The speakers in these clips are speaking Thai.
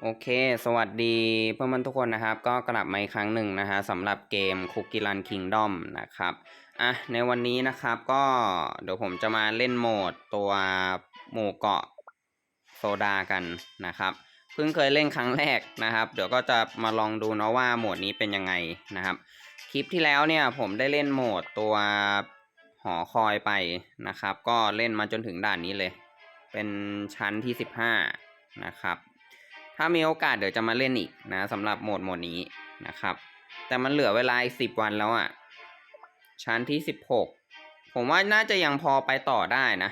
โอเค สวัสดีเพื่อนๆทุกคนนะครับ ก็กลับมาอีกครั้งหนึ่งนะฮะสำหรับเกม Cookie Run Kingdom นะครับอะในวันนี้นะครับก็เดี๋ยวผมจะมาเล่นโหมดตัวหมู่เกาะโซดากันนะครับเพิ่งเคยเล่นครั้งแรกนะครับ เดี๋ยวก็จะมาลองดูเนาะว่าโหมดนี้เป็นยังไงนะครับ คลิปที่แล้วเนี่ยผมได้เล่นโหมดตัวหอคอยไปนะครับ ก็เล่นมาจนถึงด่านนี้เลย เป็นชั้นที่ 15 นะครับ ถ้ามีโอกาสเดี๋ยวจะมาเล่นอีกนะสำหรับโหมดโหมดนี้นะครับ แต่มันเหลือเวลาอีกสิบวันแล้วอะ่ะ ชั้นที่16ผมว่าน่าจะยังพอไปต่อได้นะ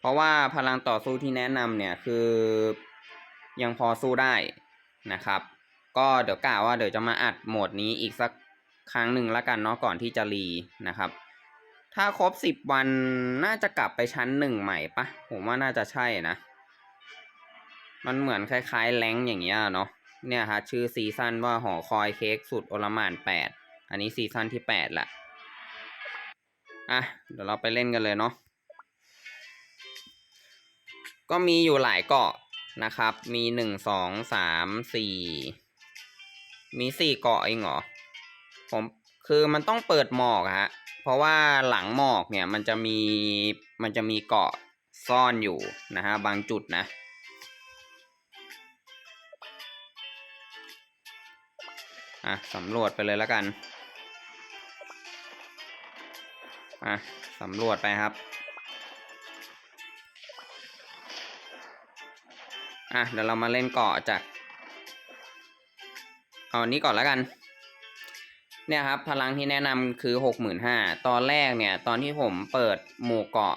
เพราะว่าพลังต่อสู้ที่แนะนำเนี่ยคือยังพอสู้ได้นะครับ ก็เดี๋ยวกล่าวว่าเดี๋ยวจะมาอัดโหมดนี้อีกสักครั้งหนึ่งละกันเนาะก่อนที่จะรีนะครับ ถ้าครบสิบวันน่าจะกลับไปชั้นหนึ่งใหม่ปะผมว่าน่าจะใช่นะ มันเหมือนคล้ายๆแรงอย่างเงี้ยเนาะเนี่ยฮะชื่อซีซั่นว่าหอคอยเค้กสุดโอลมานแปดอันนี้ซีซั่นที่แปดละอะเดี๋ยวเราไปเล่นกันเลยเนาะก็มีอยู่หลายเกาะนะครับ มีหนึ่งสองสามสี่มีสี่เกาะเองเหรอผมคือมันต้องเปิดหมอกฮะเพราะว่าหลังหมอกเนี่ยมันจะมีมันจะมีเกาะซ่อนอยู่นะฮะบางจุดนะ อะสำรวจไปเลยแล้วกันอะสำรวจไปครับอะเดี๋ยวเรามาเล่นเกาะจากเอาอันนี้ก่อนแล้วกัน เนี่ยครับพลังที่แนะนำคือหกหมื่นห้าตอนแรกเนี่ยตอนที่ผมเปิดหมู่เกาะ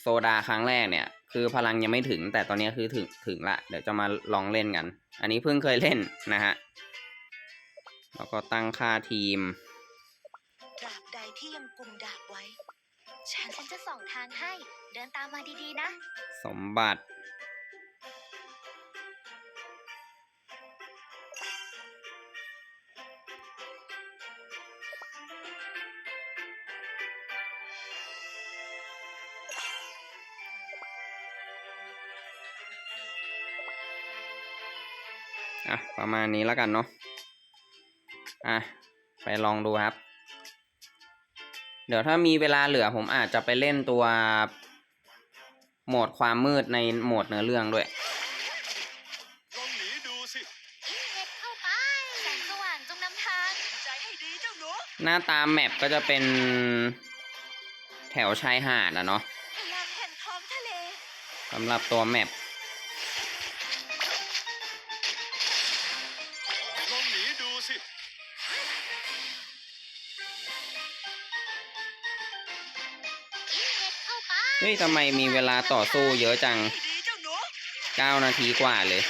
โซดาครั้งแรกเนี่ย คือพลังยังไม่ถึงแต่ตอนนี้คือถึงถึงละ เดี๋ยวจะมาลองเล่นกัน อันนี้เพิ่งเคยเล่นนะฮะ แล้วก็ตั้งค่าทีมตราบใดที่ยังกุมดาบไว้ ฉันฉันจะส่องทางให้ เดินตามมาดีๆนะ สมบัติ อะ ประมาณนี้แล้วกันเนาะ อะไปลองดูครับ เดี๋ยวถ้ามีเวลาเหลือผมอาจจะไปเล่นตัวโหมดความมืดในโหมดเนื้อเรื่องด้วยลองหนีดูสิอิงเอ็ดเข้าไปแสงสว่างจงนำทางใจให้ดีเจ้าหนูหน้าตามแมปก็จะเป็นแถวชายหาดอะเนาะพลังแห่งท้องทะเลสำหรับตัวแมป ฮ้ยทำไมมีเวลาต่อสู้เยอะจังให้ดีเจ้าหนู9นาทีกว่าเลย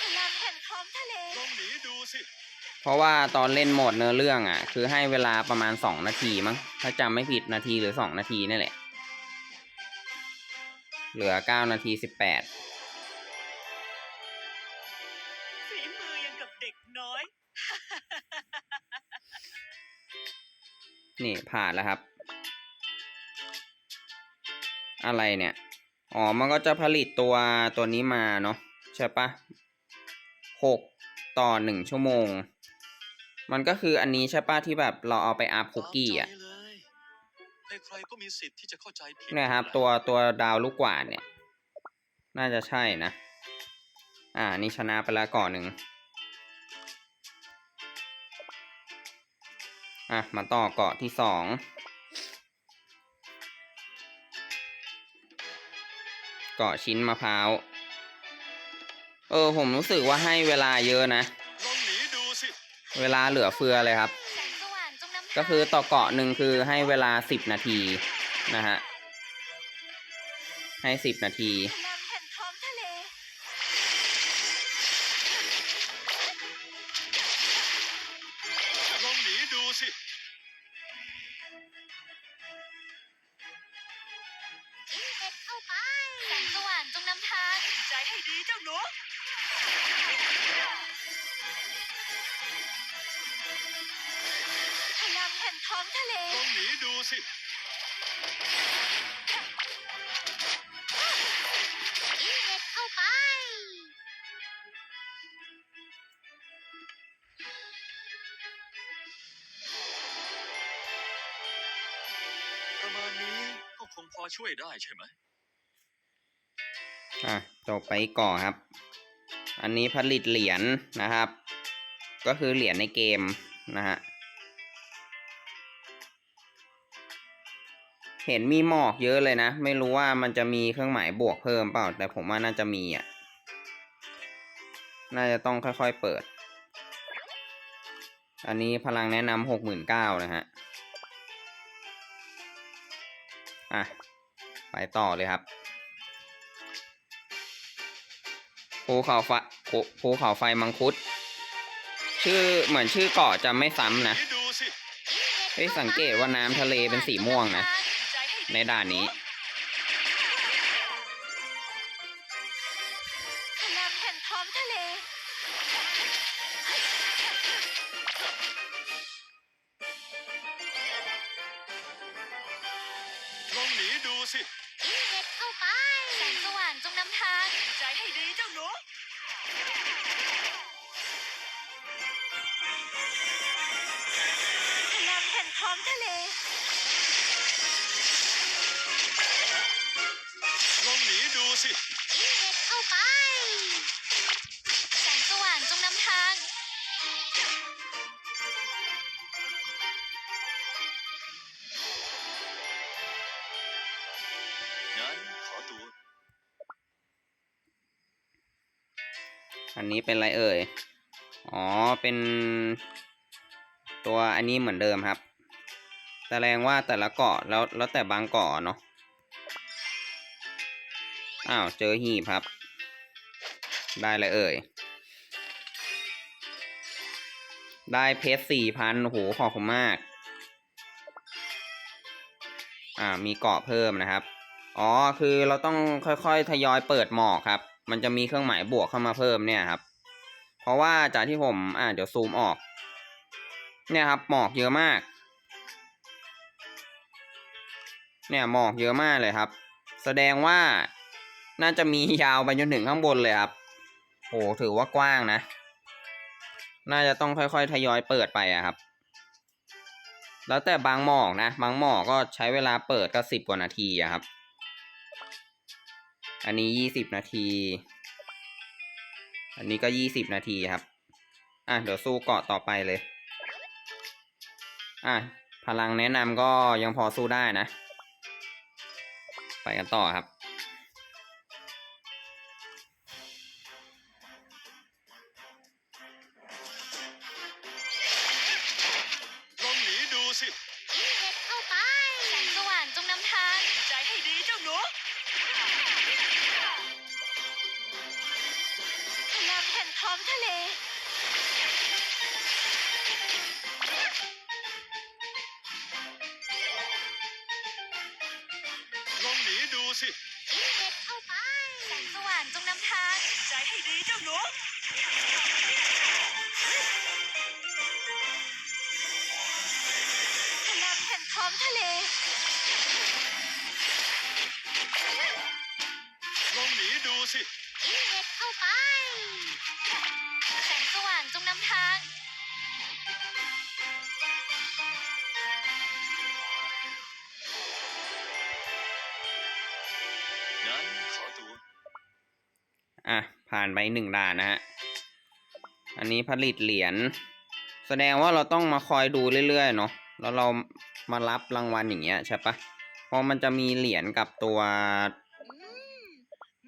พลังแห่งท้องทะเลลองหนีดูสิเพราะว่าตอนเล่นโหมดเนื้อเรื่องอะ คือให้เวลาประมาณ2นาทีมั้ง ถ้าจำไม่ผิดนาทีหรือ2นาทีนี่แหละ เหลือ9นาที18ฝี นี่ผ่านแล้วครับ อะไรเนี่ย อ๋อ มันก็จะผลิตตัวตัวนี้มาเนาะใช่ปะหกต่อหนึ่งชั่วโมง มันก็คืออันนี้ใช่ปะที่แบบเราเอาไปอัพคุกกี้อะตามใจเลยใครๆก็มีสิทธิ์ที่จะเข้าใจผิดเนี่ยครับ ตัวตัวดาวลูกกวาดเนี่ย น่าจะใช่นะ อ่า นี่ชนะไปแล้วก่อนหนึ่ง อะ มาต่อเกาะที่สองเกาะชิ้นมะพร้าว เออ ผมรู้สึกว่าให้เวลาเยอะนะลองหนีดูสิเวลาเหลือเฟือเลยครับแสงสว่างจงนำทางก็คือต่อเกาะหนึ่งคือให้เวลาสิบนาทีนะฮะ ให้สิบนาทีพลังแห่งท้ ห่งท้องทะเล ลองหนีดูสิเห็ดเข้าไป ประมาณนี้ก็คงพอช่วยได้ใช่ไหม อะจบไปก่อนครับ อันนี้ผลิตเหรียญนะครับ ก็คือเหรียญในเกมนะฮะ เห็นมีหมอกเยอะเลยนะ ไม่รู้ว่ามันจะมีเครื่องหมายบวกเพิ่มเปล่า แต่ผมว่าน่าจะมีอะ น่าจะต้องค่อยๆเปิด อันนี้พลังแนะนำหกหมื่นเก้านะฮะ อะ ไปต่อเลยครับภูเขาไฟภูเขาไฟมังคุด ชื่อเหมือนชื่อเกาะจะไม่ซ้ำนะเฮ้ยสังเกตว่าน้ำทะเลเป็นสีม่วงนะ ในด่านนี้ องหนีดูสิเน็ตเข้าไป แสงสว่างจงนำทาง งั้นขอตัว อันนี้เป็นอะไรเอ่ย อ๋อ เป็น ตัวอันนี้เหมือนเดิมครับ แสดงว่าแต่ละเกาะแล้วแล้วแต่บางเกาะเนาะ อ้าว เจอหีบครับ ได้เลยเอ่ย ได้เพชรสี่พันโอ้โห ขอบคุณมาก อ่า มีเกาะเพิ่มนะครับ อ๋อ คือเราต้องค่อยๆ ทยอยเปิดหมอกครับ มันจะมีเครื่องหมายบวกเข้ามาเพิ่มเนี่ยครับ เพราะว่าจากที่ผม อ่า เดี๋ยวซูมออก เนี่ยครับ หมอกเยอะมาก เนี่ยหมอกเยอะมากเลยครับ แสดงว่า น่าจะมียาวไปจนถึงข้างบนเลยครับโหถือว่ากว้างนะ น่าจะต้องค่อยๆ ทยอยเปิดไปอะครับ แล้วแต่บางหมอกนะ บางหมอกก็ใช้เวลาเปิดก็สิบกว่านาทีอะครับ อันนี้ยี่สิบนาที อันนี้ก็ยี่สิบนาทีครับ อะเดี๋ยวสู้เกาะต่อไปเลย อะพลังแนะนำก็ยังพอสู้ได้นะ ไปกันต่อครับ งแห่งท้องทะเล ลองหนีดูสิเน็ตเข้าไป แสงสว่างจงนำทาง งั้นขอตัว อะ ผ่านไปหนึ่งด่านนะฮะ อันนี้ผลิตเหรียญ แสดงว่าเราต้องมาคอยดูเรื่อยๆเนาะ แล้วเรา มารับรางวัลอย่างเงี้ยใช่ปะเพราะมันจะมีเหรียญกับตัวอืม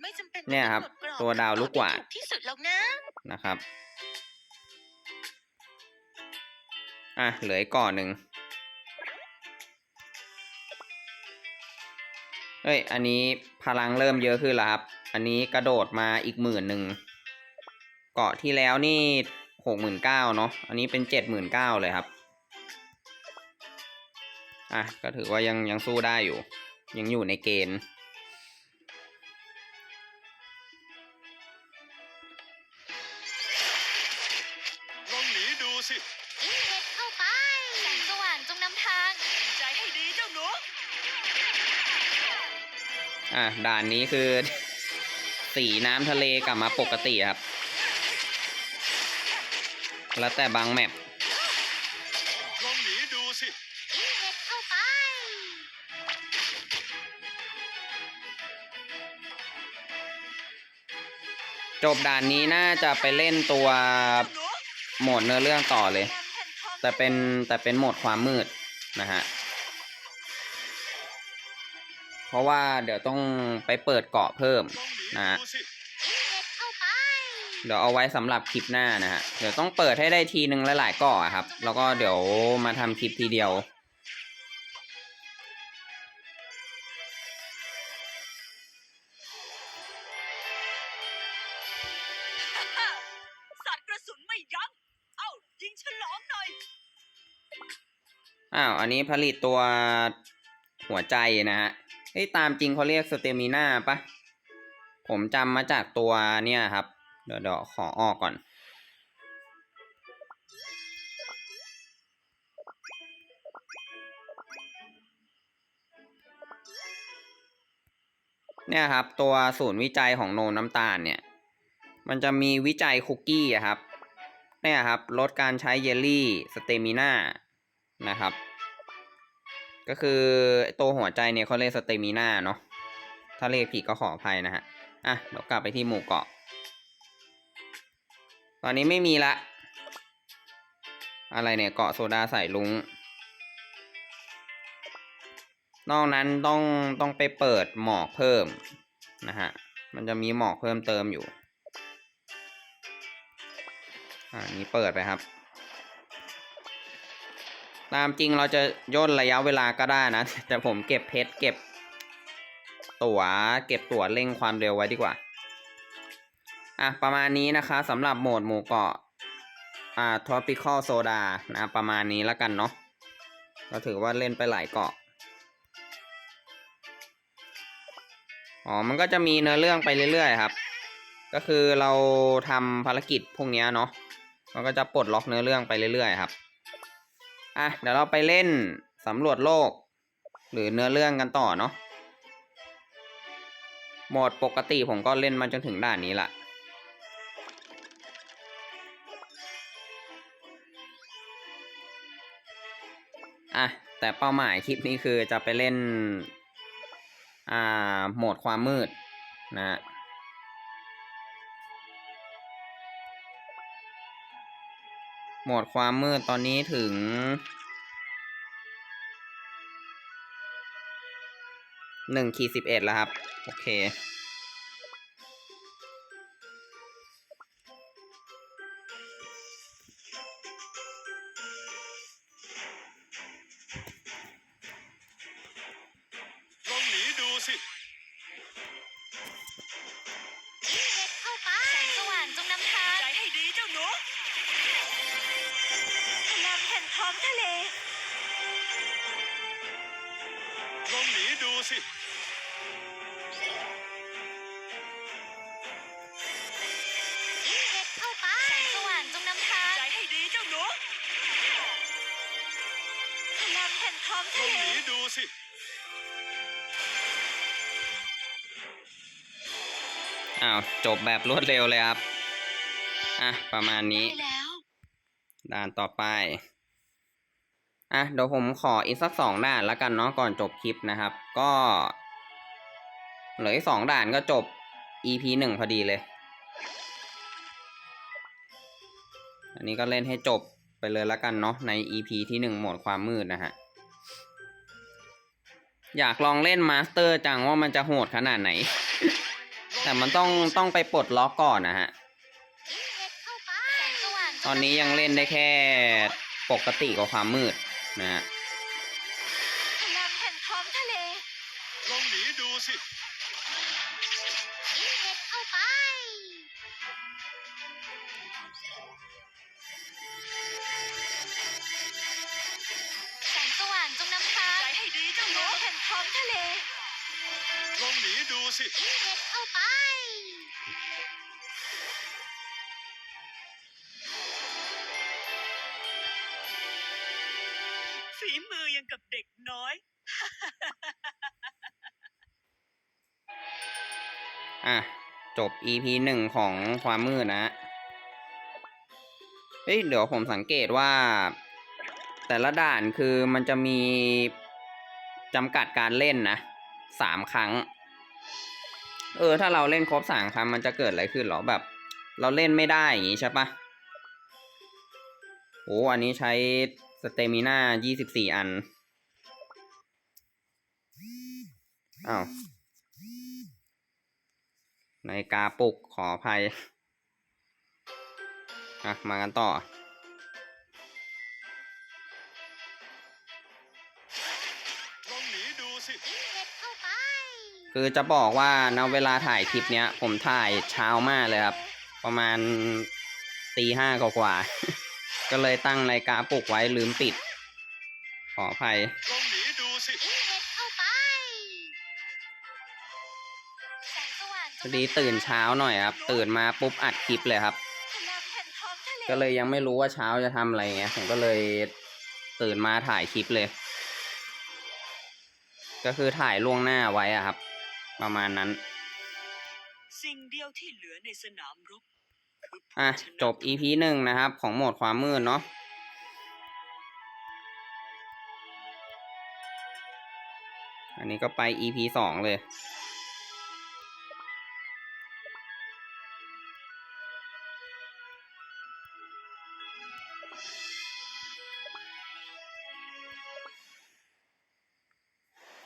ไม่จำเป็นเนี่ยครับต้องกำหนดกรอบตัวดาวลูกกวาดที่ถูที่สุดหรอกนะนะครับ อะเหลืออีกก่อนหนึ่งเฮ้ย อันนี้พลังเริ่มเยอะขึ้นแล้วครับ อันนี้กระโดดมาอีกหมื่นหนึ่ง เกาะที่แล้วนี่หกหมื่นเก้าเนาะ อันนี้เป็นเจ็ดหมื่นเก้าเลยครับ อะก็ถือว่ายังยังสู้ได้อยู่ ยังอยู่ในเกณฑ์ลองหนีดูสิเน็ตเข้าไปแสงสว่างจงนำทางใจให้ดีเจ้าหนูอะด่านนี้คือ สีน้ำทะเลกลับมาปกติครับ แล้วแต่บางแมปลองหนีดูสิเน็ตเข้าไป จบด่านนี้น่าจะไปเล่นตัวโหมดเนื้อเรื่องต่อเลย แต่เป็นแต่เป็นโหมดความมืดนะฮะ เพราะว่าเดี๋ยวต้องไปเปิดเกาะเพิ่มนะฮะเดี๋ยวเอาไว้สำหรับคลิปหน้านะฮะ เดี๋ยวต้องเปิดให้ได้ทีนึงหลายๆเกาะครับ แล้วก็เดี๋ยวมาทำคลิปทีเดียว อ้าว อันนี้ผลิตตัวหัวใจนะฮะเฮ้ยตามจริงเขาเรียกสเตมิน่าปะ ผมจำมาจากตัวเนี่ยครับเดี๋ยวเดี๋ยวขอออกก่อน เนี่ยครับ ตัวศูนย์วิจัยของโนน้ำตาลเนี่ย มันจะมีวิจัยคุกกี้ครับ เนี่ยครับ ลดการใช้เยลลี่สเตมิน่า นะครับ ก็คือตัวหัวใจเนี่ยเขาเรียกสเตมิน่าเนาะถ้าเรียกผิดก็ขออภัยนะฮะอะเดี๋ยวกลับไปที่หมู่เกาะ ตอนนี้ไม่มีละ อะไรเนี่ยเกาะโซดาใส่ลุงนอกนั้นต้องต้องไปเปิดหมอกเพิ่มนะฮะ มันจะมีหมอกเพิ่มเติมอยู่ อ่านี้เปิดไปครับ ตามจริงเราจะย่นระยะเวลาก็ได้นะ แต่ผมเก็บเพชรเก็บ ตั๋วเก็บตั๋วเร่งความเร็วไว้ดีกว่า อะ ประมาณนี้นะคะสำหรับโหมดหมู่เกาะอ่า tropical soda นะประมาณนี้แล้วกันเนาะก็ถือว่าเล่นไปหลายเกาะอ๋อ มันก็จะมีเนื้อเรื่องไปเรื่อยๆครับ ก็คือเราทำภารกิจพวกนี้เนาะ มันก็จะปลดล็อกเนื้อเรื่องไปเรื่อยๆครับ อะ เดี๋ยวเราไปเล่นสำรวจโลก หรือเนื้อเรื่องกันต่อเนาะโหมดปกติผมก็เล่นมาจนถึงด่านนี้ละอะ แต่เป้าหมายคลิปนี้คือจะไปเล่น อ่า โหมดความมืดนะ หมดความมืดตอนนี้ถึง หนึ่งขีดสิบเอ็ดแล้วครับ โอเค ท้องทะเลหนีดูสิ อ้าว จบแบบรวดเร็วเลยครับ อะ ประมาณนี้ ได้แล้ว ด่านต่อไป อะ เดี๋ยวผมขออีกสักสองด่านล้วกันเนาะก่อนจบคลิปนะครับ ก็เหลืออีกสองด่านก็จบ EP หนึ่งพอดีเลย อันนี้ก็เล่นให้จบไปเลยล้วกันเนาะใน EP ที่หนึ่งโหมดความมืดนะฮะ อยากลองเล่นมาสเตอร์จังว่ามันจะโหดขนาดไหน แต่มันต้องต้องไปปลดล็อกก่อนนะฮะ ตอนนี้ยังเล่นได้แค่ปกติกับความมืดนะฮะ องหนีดูสิเข้าไป ฝีมือยังกับเด็กน้อย อะ จบ EP หนึ่งของความมืดนะฮะเฮ้ย เดี๋ยวผมสังเกตว่า แต่ละด่านคือมันจะมีจำกัดการเล่นนะสามครั้ง เออ ถ้าเราเล่นครบสามครั้งมันจะเกิดอะไรขึ้นหรอแบบ เราเล่นไม่ได้อย่างงี้ใช่ปะโอ้อันนี้ใช้สเตมิน่ายี่สิบสี่อันอ้าวนาฬิกาปลุกขออภัย อะ มากันต่อ ลองหนีดูสิยิงเห็ดเข้าไป คือจะบอกว่าณเวลาถ่ายคลิปเนี้ย ผมถ่ายเช้ามากเลยครับ ประมาณตีห้ากว่าๆก็เลยตั้งนาฬิกาปลุกไว้ลืมปิด ขออภัยลองหนีดูสิยิงเห็ดเข้าไปแสงสว่างพอดีตื่นเช้าหน่อยครับ ตื่นมาปุ๊บอัดคลิปเลยครับพลังแห่งท้องทะเลก็เลยยังไม่รู้ว่าเช้าจะทำอะไรเงี้ยผมก็เลยตื่นมาถ่ายคลิปเลย ก็คือถ่ายล่วงหน้าไว้อะครับ ประมาณนั้น สิ่งเดียวที่เหลือในสนามรบคือผู้อะชนะจบ EP หนึ่งนะครับ ของโหมดความมืดเนาะอันนี้ก็ไป EP สองเลย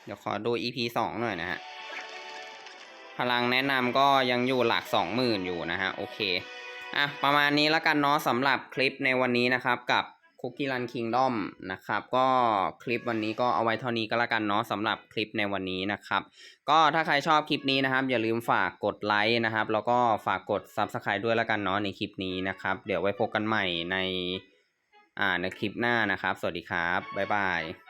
เดี๋ยวขอดู EP สองหน่อยนะฮะ พลังแนะนำก็ยังอยู่หลักสองหมื่นอยู่นะฮะโอเคอะประมาณนี้แล้วกันเนาะสำหรับคลิปในวันนี้นะครับกับ Cookie Run Kingdom นะครับก็คลิปวันนี้ก็เอาไว้เท่านี้ก็แล้วกันเนาะสำหรับคลิปในวันนี้นะครับ ก็ถ้าใครชอบคลิปนี้นะครับ อย่าลืมฝากกดไลค์นะครับ แล้วก็ฝากกด Subscribe ด้วยแล้วกันเนาะในคลิปนี้นะครับ เดี๋ยวไว้พบกันใหม่ในอ่าในคลิปหน้านะครับ สวัสดีครับบ๊ายบาย